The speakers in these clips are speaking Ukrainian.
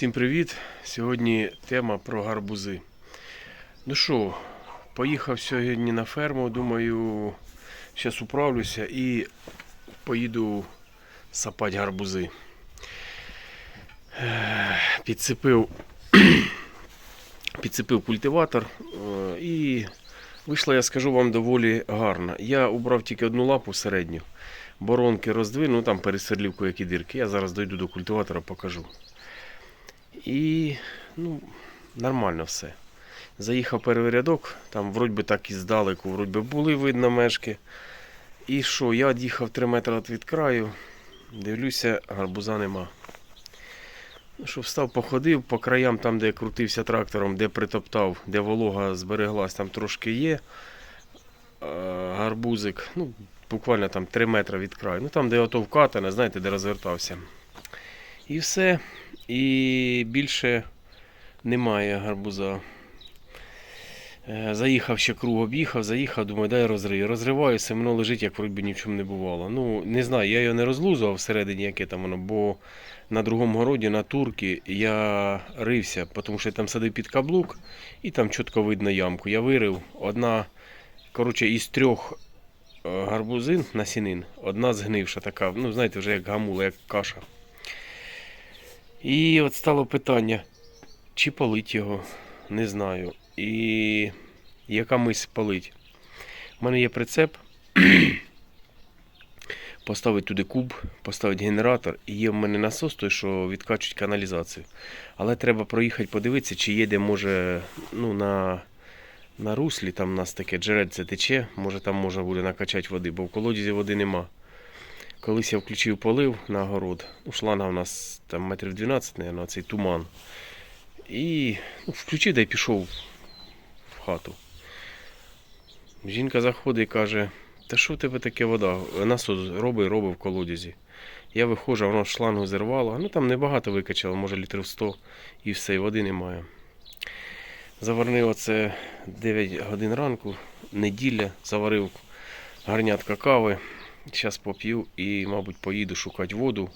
Всім привіт! Сьогодні тема про гарбузи. Ну що, поїхав сьогодні на ферму, думаю, зараз управлюся і поїду сапати гарбузи. Е, Підцепив, культиватор е, і вийшла, я скажу вам, доволі гарно. Я убрав тільки одну лапу середню, боронки роздвинув, ну там пересверлив які дірки. Я зараз дойду до культиватора, покажу. І ну, нормально все. Заїхав перший рядок, там вроді би так і здалеку, вроді би були видно мешки. І що, я від'їхав 3 метри від краю, дивлюся, гарбуза нема. Ну, що встав, походив по краям, там, де крутився трактором, де притоптав, де волога збереглась, там трошки є. Гарбузик, ну, буквально там 3 метри від краю. Ну там, де ото вкатане, знаєте, де розвертався. І все. І більше немає гарбуза. Е, Заїхав ще круг об'їхав, заїхав, думаю, дай розрию. Розриваю, семено лежить, як вроді ні в чому не бувало. Ну, не знаю, я його не розлузував всередині, яке там воно, бо на другому городі, на турки, я рився, тому що я там садив під каблук і там чітко видно ямку. Я вирив. Одна, коротше, із трьох е, гарбузин насінин, одна згнивша така, ну, знаєте, вже як гамула, як каша. І от стало питання, чи полить його, не знаю. І яка мисль полить. У мене є прицеп. Поставити туди куб, поставити генератор, і є в мене насос, той, що відкачують каналізацію. Але треба проїхати подивитися, чи є де може ну, на, на руслі, там у нас таке джерельце тече, може там можна буде накачати води, бо в колодязі води нема. Колись я включив полив на город. Ну, шланга у нас там метрів 12, мабуть, цей туман. І ну, включив й пішов в хату. Жінка заходить і каже, та що в тебе таке вода? Насос робить, робить в колодязі. Я виходжу, воно шлангу зірвало. Ну там небагато викачало, може літрів 100 і все, і води немає. Заварнив оце 9 годин ранку, неділя, заварив гарнятка кави. Зараз поп'ю і, мабуть, поїду шукати воду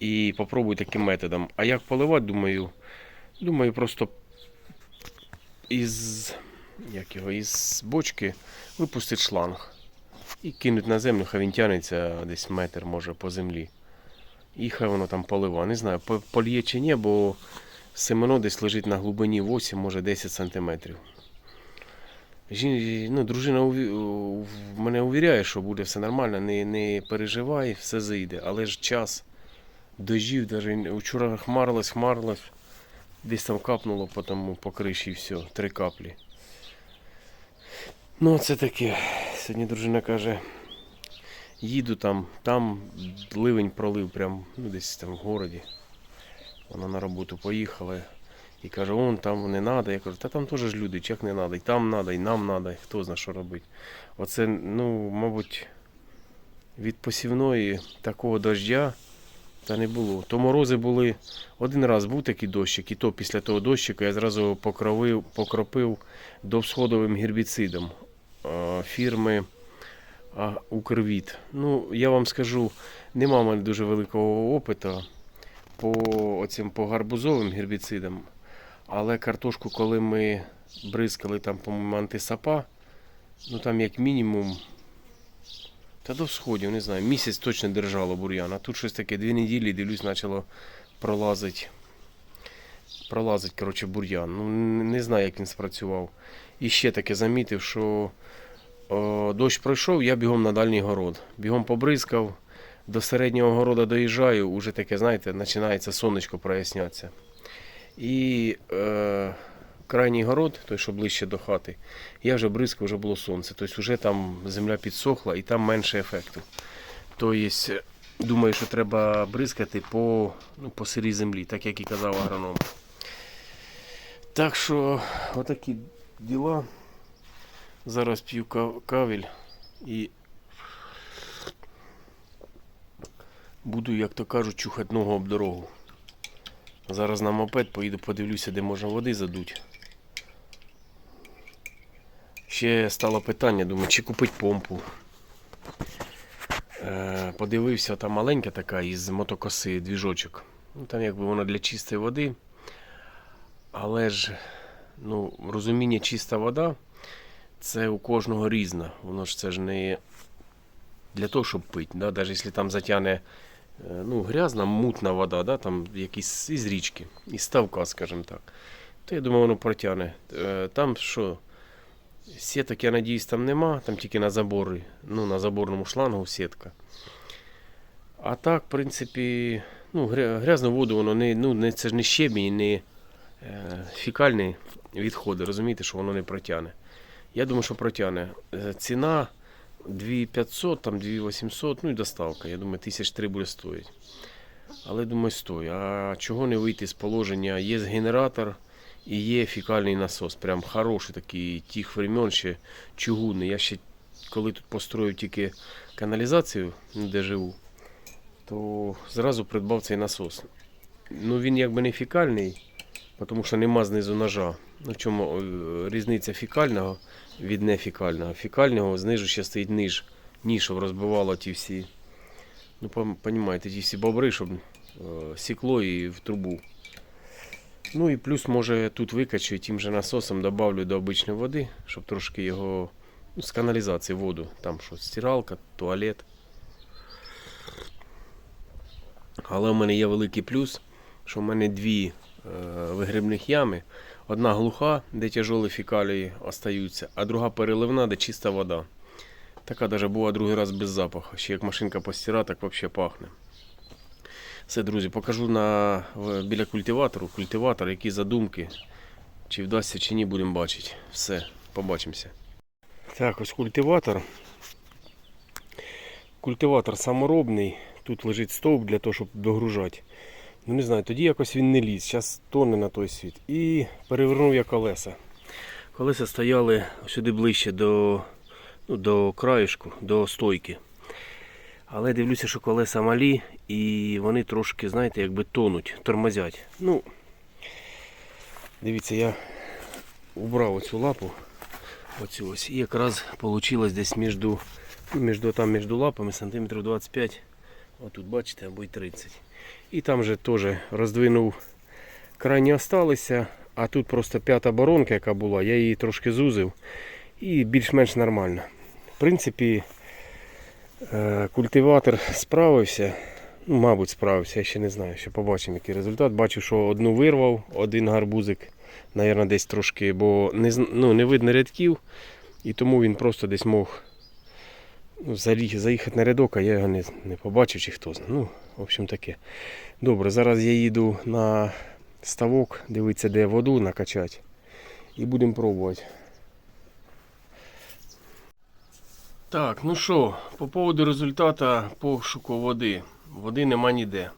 і попробую таким методом. А як поливати, думаю, думаю, просто із, як його, із бочки випустити шланг і кинуть на землю, хай він тягнеться десь метр, може, по землі. І хай воно там полива. Не знаю, по- польє чи ні, бо семено десь лежить на глибині 8, може 10 сантиметрів. Жін, ну, дружина уві- мене увіряє, що буде все нормально, не, не переживай, все зайде. Але ж час дождів, даже вчора хмарилось, хмарилось, десь там капнуло по, тому, по криші і все, три каплі. Ну, це таке. Сьогодні дружина каже, їду там, там ливень пролив прям ну, десь там в городі. Вона на роботу поїхала. І каже, он там не треба. Я кажу, та там теж люди, чи як не треба, і там треба, і нам треба, і хто знає, що робити. Оце, ну, мабуть, від посівної такого дождя та не було. То морози були. Один раз був такий дощик, і то після того дощика я зразу покровив, покропив довсходовим гербіцидом фірми Укрвіт. Ну, я вам скажу, нема в мене дуже великого опиту по оцим по гарбузовим гербіцидам. Але картошку, коли ми бризкали там, по-моєму, антисапа, ну там як мінімум. Та до всходів, не знаю, місяць точно держало бур'ян, а тут щось таке дві неділі, дивлюсь, почало пролазить. Пролазить, коротше, бур'ян. Ну, не знаю, як він спрацював. І ще таке замітив, що о, дощ пройшов, я бігом на дальній город. Бігом побризкав, до середнього города доїжджаю, уже таке, знаєте, починається сонечко прояснятися. І е, крайній город, той, що ближче до хати, я вже бризкав, вже було сонце. Тобто вже там земля підсохла і там менше ефекту. Тобто, думаю, що треба бризкати по, ну, по сирій землі, так як і казав агроном. Так що, отакі діла. Зараз п'ю кав- кавель і буду, як то кажуть, чухати ногу об дорогу. Зараз на мопед поїду, подивлюся, де можна води задути. Ще стало питання, думаю, чи купити помпу. Е, подивився, там маленька така із мотокоси двіжочок. Ну, там якби вона для чистої води. Але ж ну, розуміння чиста вода це у кожного різна. Воно ж це ж не для того, щоб пити. Да? Навіть якщо там затягне ну, грязна, мутна вода, да? там якісь із річки, із ставка, скажімо так, то я думаю, воно протягне. Е, Там що? Сіток, я надіюсь, там нема, там тільки на заборі, ну, на заборному шлангу сітка. А так, в принципі, ну, грязну воду, воно не, ну, не, це ж не щебінь, не е, фікальні відходи, розумієте, що воно не протягне. Я думаю, що протягне. Е, Ціна 2500, там 2800, ну і доставка. Я думаю, тисяч три буде стоїть. Але думаю, стоїть. А чого не вийти з положення? Є генератор і є фікальний насос. Прям хороший такий тих времен ще чугунний. Я ще коли тут построїв тільки каналізацію, де живу, то зразу придбав цей насос. Ну він якби не фікальний, тому що нема знизу ножа. Ну, в чому е, різниця фікального від нефікального? Фікального знизу ще стоїть ніж, ніж, щоб розбивало ті всі. Ну, понімаєте, ті всі бобри, щоб е, сікло і в трубу. Ну і плюс, може, тут викачаю тим же насосом, добавлю до обичної води, щоб трошки його ну, з каналізації воду. Там що, стиралка, туалет. Але в мене є великий плюс, що в мене дві е, вигрібних ями. Одна глуха, де тяжолі фекалії остаються, а друга переливна, де чиста вода. Така даже була другий раз без запаху. Ще як машинка постира, так взагалі пахне. Все, друзі, покажу на, біля культиватору. Культиватор, які задумки. Чи вдасться, чи ні, будемо бачити. Все, побачимося. Так, ось культиватор. Культиватор саморобний. Тут лежить стовп для того, щоб догружати. Ну не знаю, тоді якось він не ліз. Зараз тоне на той світ. І перевернув я колеса. Колеса стояли сюди ближче до, ну, до краєшку, до стойки. Але дивлюся, що колеса малі і вони трошки, знаєте, якби тонуть, тормозять. Ну, дивіться, я убрав оцю лапу. Оцю ось. І якраз вийшло десь між, між, там, між лапами сантиметрів 25. Отут, бачите, або й 30. І там же теж роздвинув крайні осталися, а тут просто п'ята боронка, яка була, я її трошки зузив і більш-менш нормально. В принципі, е, культиватор справився. Ну, мабуть, справився, я ще не знаю, ще побачимо, який результат. Бачу, що одну вирвав, один гарбузик, Навірно, десь трошки, бо не, ну, не видно рядків, і тому він просто десь мог заїхати на рядок, а я його не, не побачив чи хто знає. Ну, в общем таке. Добре, зараз я їду на ставок, дивитися, де воду накачати. І будемо пробувати. Так, ну що, по поводу результату пошуку води. Води нема ніде.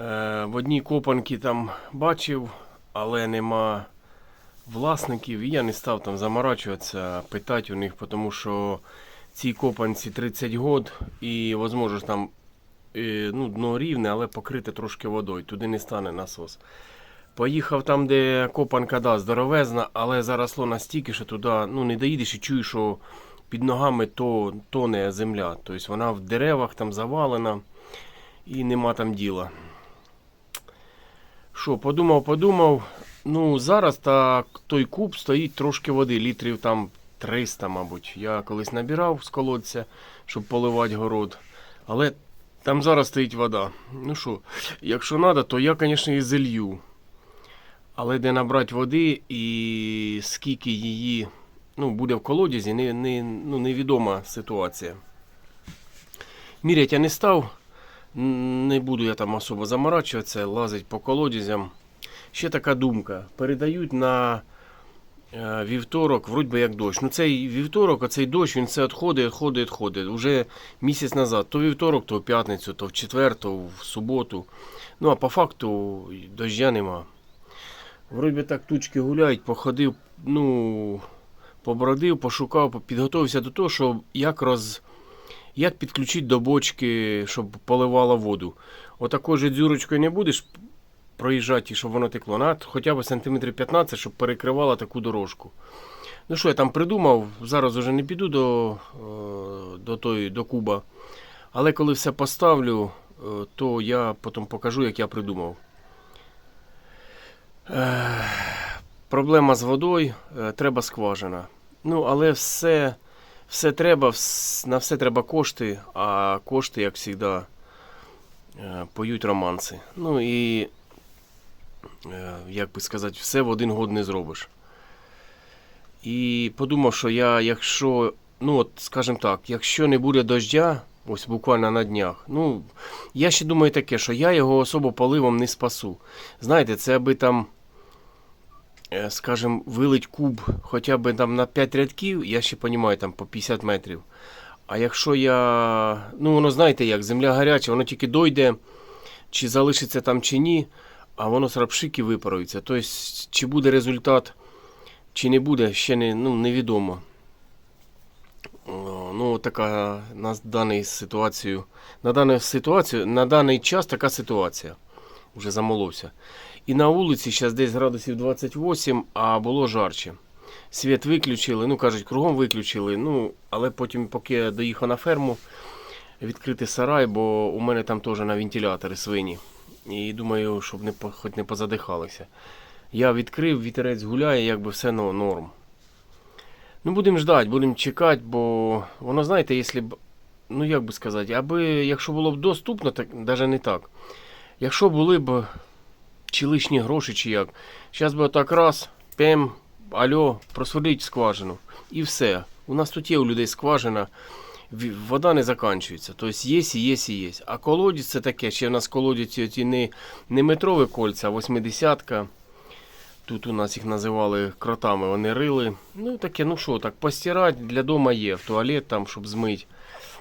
Е, в одній копанці там бачив, але нема власників. І я не став там заморачуватися, питати у них, тому що цій копанці 30 год і, можливо, там е, ну, дно рівне, але покрите трошки водою. Туди не стане насос. Поїхав там, де копанка да, здоровезна, але заросло настільки, що туди ну, не доїдеш і чуєш, що під ногами то тоне земля. Тобто вона в деревах там завалена і нема там діла. Що, подумав, подумав. Ну, зараз так той куб стоїть трошки води, літрів там 300, мабуть. Я колись набирав з колодця, щоб поливати город. Але там зараз стоїть вода. Ну що, якщо треба, то я, звісно, і залью. Але де набрати води і скільки її ну, буде в колодязі, не, не, ну, невідома ситуація. Мірять я не став. Не буду я там особо заморачуватися, лазить по колодязям. Ще така думка. Передають на вівторок, вроді би як дощ. Ну цей вівторок, оцей дощ, він все відходить, відходить, відходить. Уже місяць назад. То вівторок, то в п'ятницю, то в четвер, то в суботу. Ну а по факту дождя нема. Вроді би так тучки гуляють, походив, ну, побродив, пошукав, підготувався до того, що як роз. Як підключити до бочки, щоб поливала воду. Отакою же дзюрочкою не будеш проїжджати, щоб воно текло. На хоча б сантиметрів 15, щоб перекривала таку дорожку. Ну що я там придумав, зараз вже не піду до, е, до, той, до куба. Але коли все поставлю, е, то я потім покажу, як я придумав. Е, проблема з водою, треба скважина. Ну, але все, все треба, на все треба кошти, а кошти, як завжди, поють романси. Ну і, як би сказати, все в один год не зробиш. І подумав, що я, якщо, ну от, скажімо так, якщо не буде дождя, ось буквально на днях, ну, я ще думаю таке, що я його особо поливом не спасу. Знаєте, це аби там, е, скажімо, вилить куб хоча б там на 5 рядків, я ще розумію, там по 50 метрів. А якщо я, ну воно знаєте як, земля гаряча, воно тільки дойде, чи залишиться там чи ні, а воно з випарується. Тобто, чи буде результат, чи не буде, ще не, ну, невідомо. Ну, така на даний ситуацію, на дану ситуацію, на даний час така ситуація. Вже замоловся. І на вулиці зараз десь градусів 28, а було жарче. Світ виключили, ну кажуть, кругом виключили. Ну, але потім, поки я доїхав на ферму, відкрити сарай, бо у мене там теж на вентилятори свині. І думаю, щоб не, хоч не позадихалися. Я відкрив, вітерець гуляє, якби все ну, норм. Ну, будемо ждати, будемо чекати, бо воно, знаєте, якщо б, ну як би сказати, аби якщо було б доступно, так навіть не так. Якщо були б чи лишні гроші, чи як. Зараз би отак раз, пем, альо, просверліть скважину. І все. У нас тут є у людей скважина, вода не закінчується. Тобто є, і є, і є. А колодязь це таке, ще в нас колодязь не, не метрові кольця, а восьмидесятка. Тут у нас їх називали кротами, вони рили. Ну таке, ну що, так, постирати для дома є, в туалет там, щоб змити,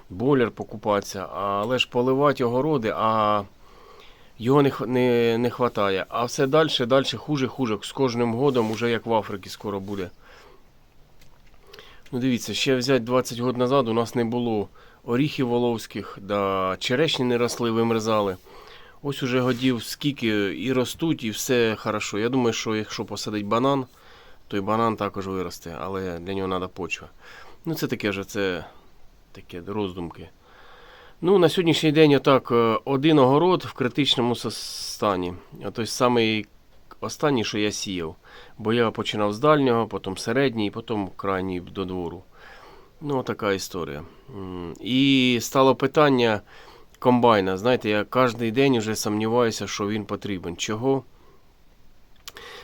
бойлер покупатися, але ж поливати огороди, а його не, не, не хватає. А все далі, далі, хуже, хуже. З кожним годом, уже як в Африці скоро буде. Ну дивіться, ще взяти 20 років назад у нас не було оріхів воловських, да черешні не росли, вимерзали. Ось уже годів скільки і ростуть, і все хорошо. Я думаю, що якщо посадить банан, то і банан також виросте, але для нього треба почва. Ну це таке вже, це таке роздумки. Ну, на сьогоднішній день отак, е, один огород в критичному стані. Той самий останній, що я сіяв. Бо я починав з дальнього, потім середній, потім крайній до двору. Ну, така історія. І стало питання комбайна. Знаєте, я кожен день вже сумніваюся, що він потрібен. Чого?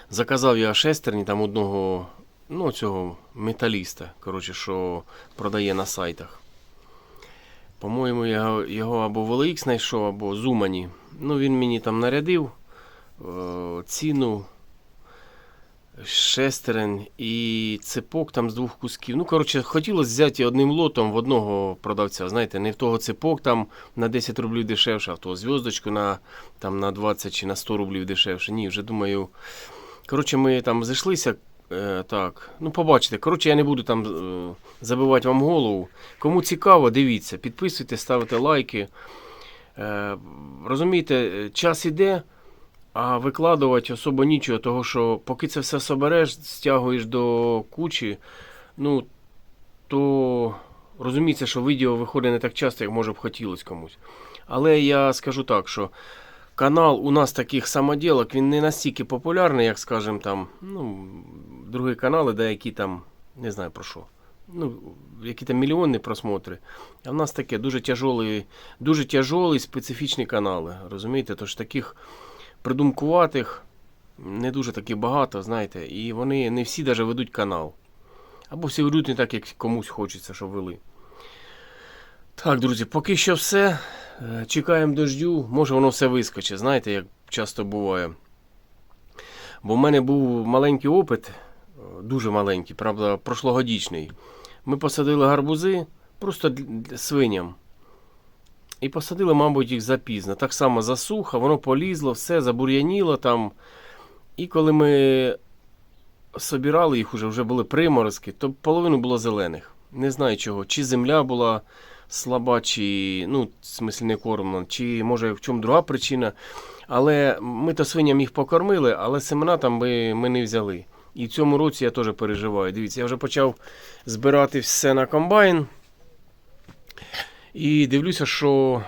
Заказав я шестерні там одного, ну, цього металіста, коротше, що продає на сайтах. По-моєму, я його- або в знайшов, або Зумані. Ну, він мені там нарядив е, ціну, шестерень і цепок там з двох кусків. Ну, коротше, хотілося взяти одним лотом в одного продавця. Знаєте, не в того цепок там на 10 рублів дешевше, а в того зв'язочку на, там, на 20 чи на 100 рублів дешевше. Ні, вже думаю. Коротше, ми там зайшлися. Е, так, ну побачите. Коротше, я не буду там е, забивати вам голову. Кому цікаво, дивіться, підписуйте, ставте лайки. Е, розумієте, е, час іде, а викладувати особо нічого, того що поки це все собереш, стягуєш до кучі, ну, то розуміється, що відео виходить не так часто, як може б хотілося комусь. Але я скажу так, що канал у нас таких самоділок, він не настільки популярний, як, скажімо, там, ну, другі канали, деякі там, не знаю про що. Ну, які там мільйонні просмотри. А в нас таке дуже тяжолі, дуже тяжолі специфічні канали. Розумієте? Тож таких придумкуватих не дуже таки багато, знаєте, і вони не всі навіть ведуть канал. Або всі ведуть не так, як комусь хочеться, щоб вели. Так, друзі, поки що все. Е, Чекаємо дождю. Може воно все вискочить, знаєте, як часто буває. Бо в мене був маленький опит, е, дуже маленький, правда, прошлогодічний. Ми посадили гарбузи просто свиням. І посадили, мабуть, їх запізно. Так само засуха, воно полізло, все забур'яніло там. І коли ми собирали їх, уже, вже були приморозки, то половину було зелених. Не знаю чого. Чи земля була слаба, чи, ну, в смислі не кормлена, чи може в чому друга причина. Але ми то свиням їх покормили, але семена там ми, ми не взяли. І в цьому році я теж переживаю. Дивіться, я вже почав збирати все на комбайн. І дивлюся, що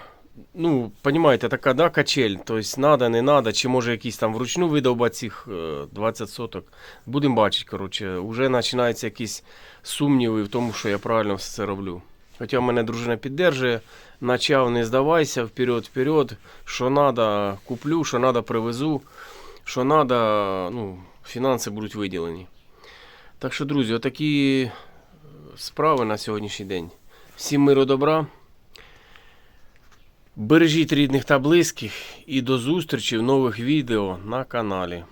ну, понимаете, така, да, качель. Тобто, надо, не надо, чи може якісь там вручну видовбати цих е, 20 соток. Будемо бачити, коротше. Уже починаються якісь сумніви в тому, що я правильно все це роблю. Хоча мене дружина піддержує, начав не здавайся, вперед, вперед. Що надо, куплю, що надо, привезу, що надо, ну, фінанси будуть виділені. Так що, друзі, отакі е, справи на сьогоднішній день. Всім миру добра. Бережіть рідних та близьких і до зустрічі в нових відео на каналі.